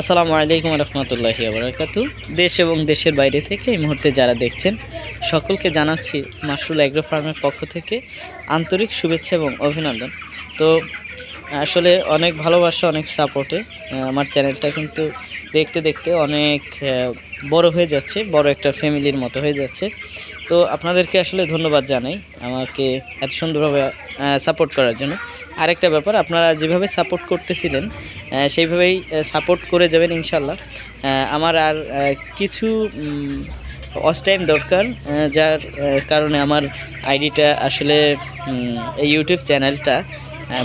আসসালামু আলাইকুম রহমতুল্লাহি আবরাকাতু। দেশ এবং দেশের বাইরে থেকে এই মুহূর্তে যারা দেখছেন, সকলকে জানাচ্ছি মাশরুল অ্যাগ্রো ফার্মের পক্ষ থেকে আন্তরিক শুভেচ্ছা এবং অভিনন্দন। তো, আসলে অনেক ভালোবাসা, অনেক সাপোর্টে আমার চ্যানেলটা কিন্তু দেখতে দেখতে অনেক বড় হয়ে যাচ্ছে, বড় একটা ফ্যামিলির মতো হয়ে যাচ্ছে। তো আপনাদেরকে আসলে ধন্যবাদ জানাই আমাকে এত সুন্দরভাবে সাপোর্ট করার জন্য। আরেকটা ব্যাপার, আপনারা যেভাবে সাপোর্ট করতেছিলেন সেইভাবেই সাপোর্ট করে যাবেন ইনশাল্লাহ আমার আর কিছু অস টাইম দরকার যার কারণে আমার আইডিটা আসলে এই ইউটিউব চ্যানেলটা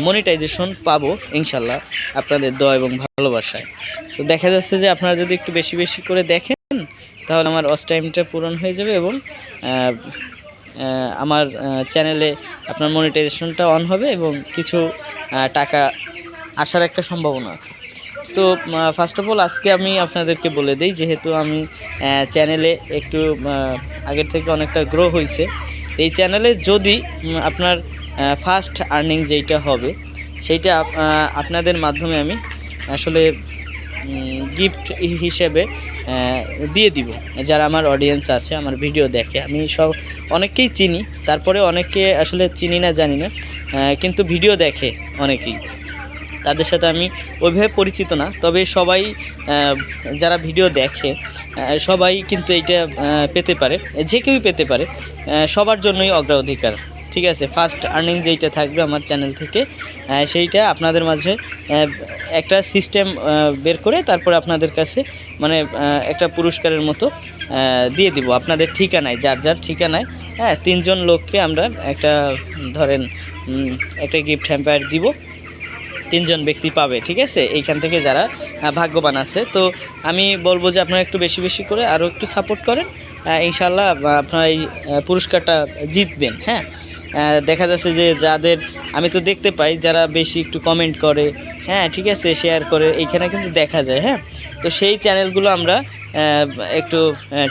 মনিটাইজেশন পাবো ইনশাল্লাহ আপনাদের দোয়া এবং ভালোবাসায়। তো দেখা যাচ্ছে যে আপনারা যদি একটু বেশি বেশি করে দেখেন তাহলে আমার অস টাইমটা পূরণ হয়ে যাবে এবং আমার চ্যানেলে আপনার মনিটাইজেশনটা অন হবে এবং কিছু টাকা আসার একটা সম্ভাবনা আছে। তো ফার্স্ট অফ অল আজকে আমি আপনাদেরকে বলে দিই, যেহেতু আমি চ্যানেলে একটু আগের থেকে অনেকটা গ্রো হয়েছে এই চ্যানেলে যদি আপনার ফার্স্ট আর্নিং যেইটা হবে, সেইটা আপনাদের মাধ্যমে আমি আসলে গিফট হিসেবে দিয়ে দিব। যারা আমার অডিয়েন্স আছে, আমার ভিডিও দেখে। আমি সব, অনেককেই চিনি, তারপরে অনেককে আসলে চিনি না, জানি না। কিন্তু ভিডিও দেখে অনেকেই। তাদের সাথে আমি ওইভাবে পরিচিত না। তবে সবাই যারা ভিডিও দেখে সবাই কিন্তু এইটা পেতে পারে। যে কেউই পেতে পারে সবার জন্যই অগ্রাধিকার। ঠিক আছে ফার্স্ট আর্নিং যেইটা থাকবে আমার চ্যানেল থেকে সেইটা আপনাদের মাঝে একটা সিস্টেম বের করে তারপরে আপনাদের কাছে মানে একটা পুরস্কারের মতো দিয়ে দিব। আপনাদের ঠিকানায়, যার যার ঠিকানায় হ্যাঁ তিনজন লোককে আমরা একটা, ধরেন একটা গিফট হ্যাম্পায়ার দিব, তিনজন ব্যক্তি পাবে, ঠিক আছে? এইখান থেকে যারা ভাগ্যবান আছে। তো আমি বলব যে আপনারা একটু বেশি বেশি করে আরও একটু সাপোর্ট করেন ইনশাল্লাহ আপনারা এই পুরস্কারটা জিতবেন হ্যাঁ? দেখা যাচ্ছে যে যাদের, আমি তো দেখতে পাই যারা বেশি একটু কমেন্ট করে হ্যাঁ ঠিক আছে শেয়ার করে, এইখানে কিন্তু দেখা যায় হ্যাঁ? তো সেই চ্যানেলগুলো আমরা একটু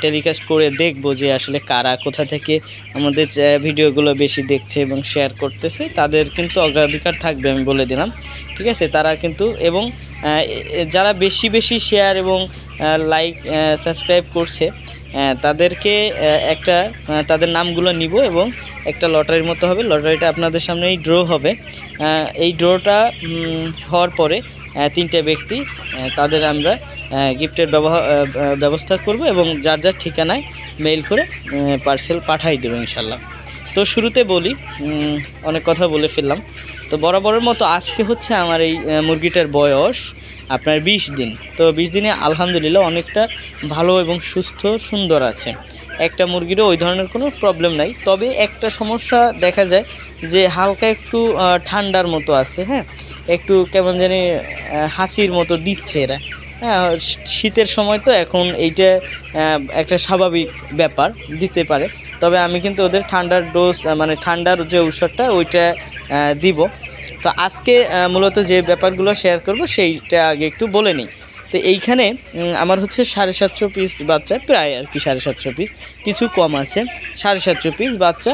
টেলিকাস্ট করে দেখব যে আসলে কারা কোথা থেকে আমাদের ভিডিওগুলো বেশি দেখছে এবং শেয়ার করতেছে, তাদের কিন্তু অগ্রাধিকার থাকবে, আমি বলে দিলাম, ঠিক আছে? তারা কিন্তু, এবং যারা বেশি বেশি শেয়ার এবং লাইক সাবস্ক্রাইব করছে তাদেরকে একটা তাদের নামগুলো নিব এবং একটা লটারির মতো হবে। লটারিটা আপনাদের সামনেই ড্র হবে। এই ড্রটা হওয়ার পরে তিনটে ব্যক্তি তাদের আমরা গিফটের ব্যবহার ব্যবস্থা করব এবং যার যার ঠিকানায় মেইল করে পার্সেল পাঠাই দেবো ইনশাল্লাহ তো শুরুতে বলি অনেক কথা বলে ফেললাম। তো বরাবরের মতো আজকে হচ্ছে আমার এই মুরগিটার বয়স আপনার বিশ দিন। তো বিশ দিনে আলহামদুলিল্লাহ অনেকটা ভালো এবং সুস্থ, সুন্দর আছে। একটা মুরগিরও ওই ধরনের কোনো প্রবলেম নাই। তবে একটা সমস্যা দেখা যায় যে হালকা একটু ঠান্ডার মতো আছে হ্যাঁ? একটু কেমন জানি হাঁচির মতো দিচ্ছে এরা। হ্যাঁ শীতের সময় তো এখন এইটা একটা স্বাভাবিক ব্যাপার, দিতে পারে। তবে আমি কিন্তু ওদের ঠান্ডার ডোজ মানে ঠান্ডার যে ঔষধটা, ওইটা দিব। তো আজকে মূলত যে ব্যাপারগুলো শেয়ার করব, সেইটা আগে একটু বলে নিই। তো এইখানে আমার হচ্ছে সাড়ে সাতশো পিস বাচ্চা, প্রায় আর কি সাড়ে সাতশো পিস কিছু কম আছে। সাড়ে সাতশো পিস বাচ্চা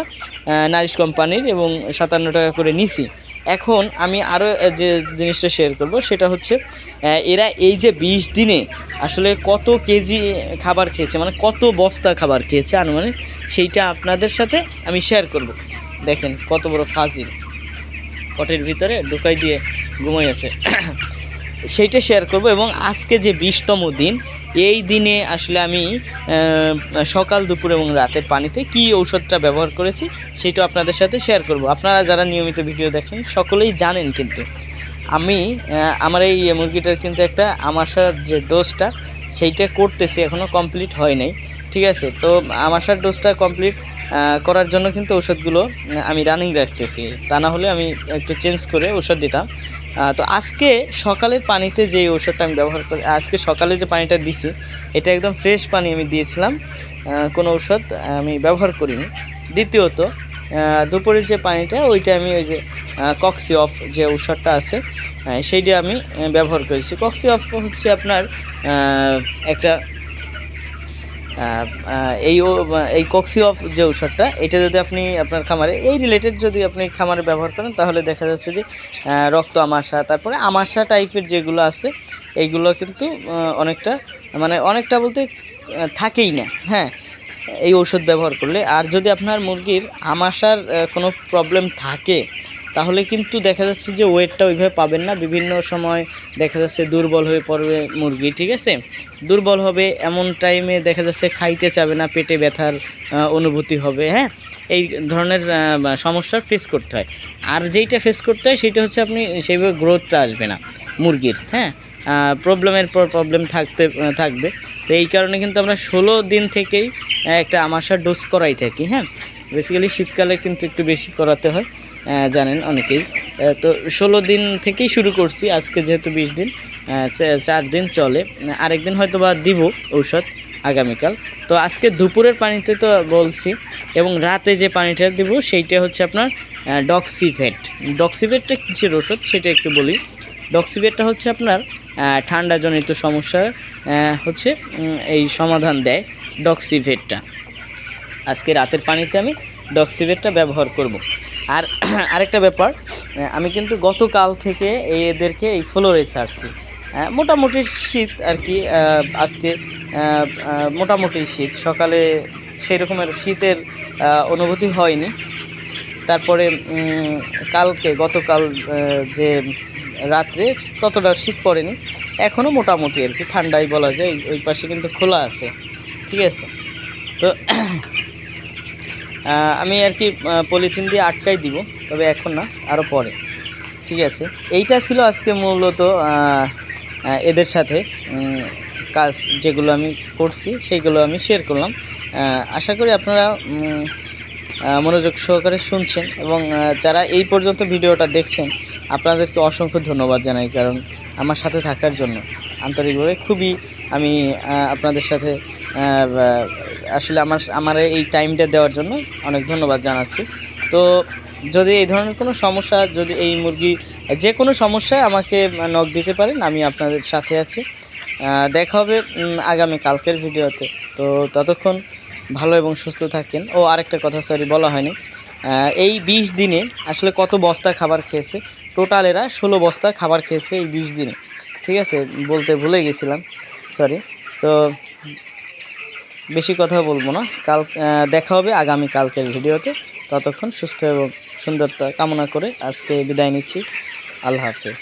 নারিশ কোম্পানির এবং সাতান্ন টাকা করে নিছি। এখন আমি আরও যে জিনিসটা শেয়ার করব, সেটা হচ্ছে এরা এই যে বিশ দিনে আসলে কত কেজি খাবার খেয়েছে মানে কত বস্তা খাবার খেয়েছে আনুমানিক, সেইটা আপনাদের সাথে আমি শেয়ার করব। দেখেন কত বড় ফাজিল। পটের ভিতরে ঢুকাই দিয়ে ঘুমাই আছে। সেইটা শেয়ার করব এবং আজকে যে বিশতম দিন, এই দিনে আসলে আমি সকাল, দুপুর এবং রাতের পানিতে কি ঔষধটা ব্যবহার করেছি সেটা আপনাদের সাথে শেয়ার করব। আপনারা যারা নিয়মিত ভিডিও দেখেন, সকলেই জানেন কিন্তু। আমি আমার এই মুরগিটার কিন্তু একটা আমাশার যে ডোজটা সেইটা করতেছি এখনও কমপ্লিট হয় নাই। ঠিক আছে, তো আমাশার ডোজটা কমপ্লিট করার জন্য কিন্তু ওষুধগুলো আমি রানিং রাখতেছি। তা না হলে আমি একটু চেঞ্জ করে ওষুধ দিতাম। তো আজকে সকালের পানিতে যে ওষুধটা আমি ব্যবহার করি, আজকে সকালে যে পানিটা দিছি, এটা একদম ফ্রেশ পানি আমি দিয়েছিলাম। কোনো ওষুধ আমি ব্যবহার করিনি। দ্বিতীয়ত দুপুরের যে পানিটা, ওইটা আমি ওই যে কক্সি অফ যে ঔষধটা আছে সেইটা আমি ব্যবহার করেছি। কক্সি অফ হচ্ছে আপনার একটা এই এই কক্সি অফ যে ঔষধটা, এটা যদি আপনি আপনার খামারে, এই রিলেটেড যদি আপনি খামারে ব্যবহার করেন, তাহলে দেখা যাচ্ছে যে রক্ত আমাশা, তারপরে আমাশা টাইপের যেগুলো আছে, এইগুলো কিন্তু অনেকটা মানে অনেকটা বলতে থাকেই না হ্যাঁ এই ঔষধ ব্যবহার করলে। আর যদি আপনার মুরগির আমাশার কোনো প্রবলেম থাকে তাহলে কিন্তু দেখা যাচ্ছে যে ওয়েটটা ওইভাবে পাবেন না। বিভিন্ন সময় দেখা যাচ্ছে দুর্বল হয়ে পড়বে মুরগি, ঠিক আছে? দুর্বল হবে এমন টাইমে দেখা যাচ্ছে খাইতে চাবে না, পেটে ব্যথার অনুভূতি হবে হ্যাঁ? এই ধরনের সমস্যার ফেস করতে হয়। আর যেইটা ফেস করতে হয় সেটা হচ্ছে আপনি সেইভাবে গ্রোথটা আসবে না মুরগির হ্যাঁ? প্রবলেমের পর প্রবলেম থাকতে, থাকবে। তো এই কারণে কিন্তু আমরা ষোলো দিন থেকেই একটা আমাশার ডোজ করাই থাকি হ্যাঁ? বেসিক্যালি শীতকালে কিন্তু একটু বেশি করাতে হয়। জানেন অনেকেই। তো ষোলো দিন থেকেই শুরু করছি আজকে যেহেতু বিশ দিন চার দিন চলে। আরেকদিন হয়তো বা দিব ঔষধ আগামীকাল। তো আজকে দুপুরের পানিতে তো বলছি এবং রাতে যে পানিটা দিব সেইটা হচ্ছে আপনার ডক্সিভেট। ডক্সিভেটটা কিসের ওষুধ সেটা একটু বলি। ডক্সিভেটটা হচ্ছে আপনার ঠান্ডাজনিত সমস্যার আহ, হচ্ছে এই সমাধান দেয় ডক্সিভেটটা। আজকে রাতের পানিতে আমি ডক্সিভেটটা ব্যবহার করব। আর আরেকটা ব্যাপার আমি কিন্তু গতকাল থেকে এদেরকে এই ফ্লোরে ছাড়ছি। মোটামুটি শীত আর কি আজকে মোটামুটি শীত। সকালে সেই রকমের শীতের অনুভূতি হয়নি। তারপরে কালকে, গতকাল যে রাত্রে ততটা শীত পড়েনি। এখনও মোটামুটি আর কি, ঠান্ডাই বলা যায়, ওই পাশে কিন্তু খোলা আছে। ঠিক আছে? তো আমি আর কি পলিথিন দিয়ে আটকাই দিব, তবে এখন না আরও পরে। ঠিক আছে? এইটা ছিল আজকে মূলত এদের সাথে কাজ যেগুলো আমি করছি, সেগুলো আমি শেয়ার করলাম। আশা করি আপনারা মনোযোগ সহকারে শুনছেন এবং যারা এই পর্যন্ত ভিডিওটা দেখছেন, আপনাদেরকে অসংখ্য ধন্যবাদ জানাই, কারণ আমার সাথে থাকার জন্য আন্তরিকভাবে খুবই আমি আপনাদের সাথে আসলে আমার আমার এই টাইমটা দেওয়ার জন্য অনেক ধন্যবাদ জানাচ্ছি। তো যদি এই ধরনের কোনো সমস্যা, যদি এই মুরগি, যে কোনো সমস্যায় আমাকে নখ দিতে পারেন, আমি আপনাদের সাথে আছি। দেখা হবে আগামী কালকের ভিডিওতে। তো ততক্ষণ ভালো এবং সুস্থ থাকেন। ও, আরেকটা কথা সরি বলা হয়নি। এই বিশ দিনে আসলে কত বস্তা খাবার খেয়েছে? টোটাল এরা ষোলো বস্তা খাবার খেয়েছে এই বিশ দিনে। ঠিক আছে? বলতে ভুলে গেছিলাম। সরি তো বেশি কথা বলব না। কাল দেখা হবে আগামী কালকের ভিডিওতে। ততক্ষণ সুস্থ এবং সুন্দরতা কামনা করে আজকে বিদায় নিচ্ছি। আল্লাহ হাফেজ।